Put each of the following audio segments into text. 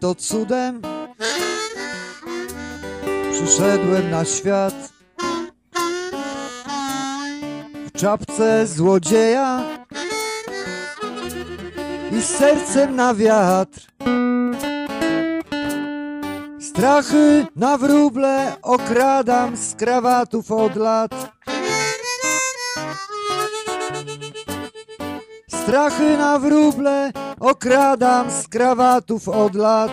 to cudem przyszedłem na świat w czapce złodzieja i z sercem na wiatr. Strachy na wróble okradam z krawatów od lat. Strachy na wróble okradam z krawatów od lat.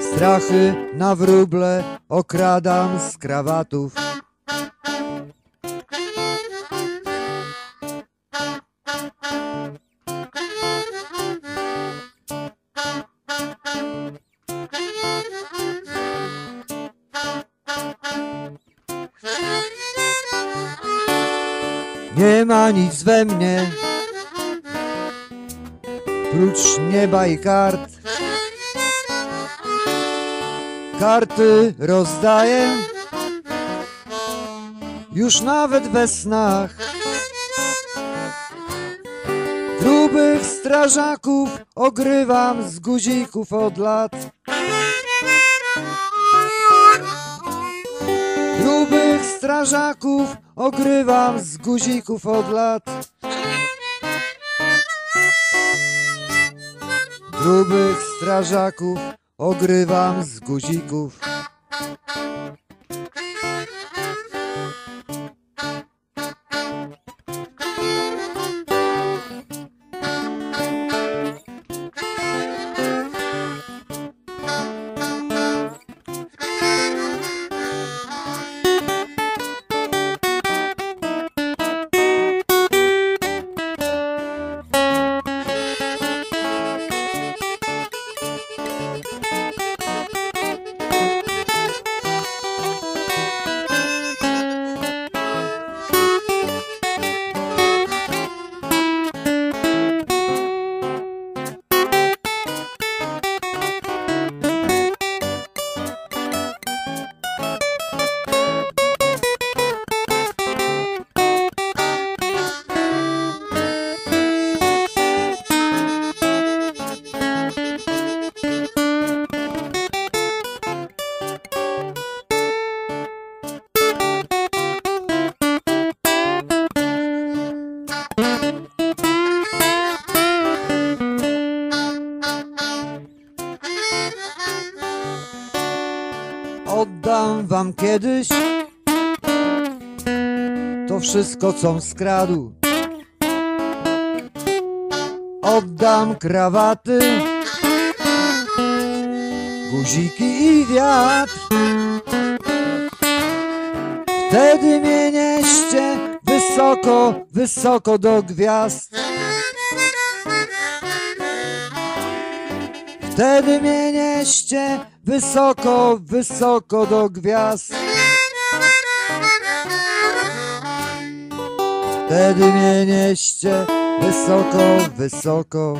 Strachy na wróble okradam z krawatów. Nie ma nic we mnie prócz nieba i kart. Karty rozdaję już nawet we snach. Grubych strażaków ogrywam z guzików od lat. Grubych strażaków ogrywam z guzików od lat. Grubych strażaków ogrywam z guzików. Wam kiedyś to wszystko, com skradł. Oddam krawaty, guziki i wiatr. Wtedy mnie nieście wysoko, wysoko do gwiazd. Wtedy mnie nieście wysoko, wysoko do gwiazd. Wtedy mnie nieście wysoko, wysoko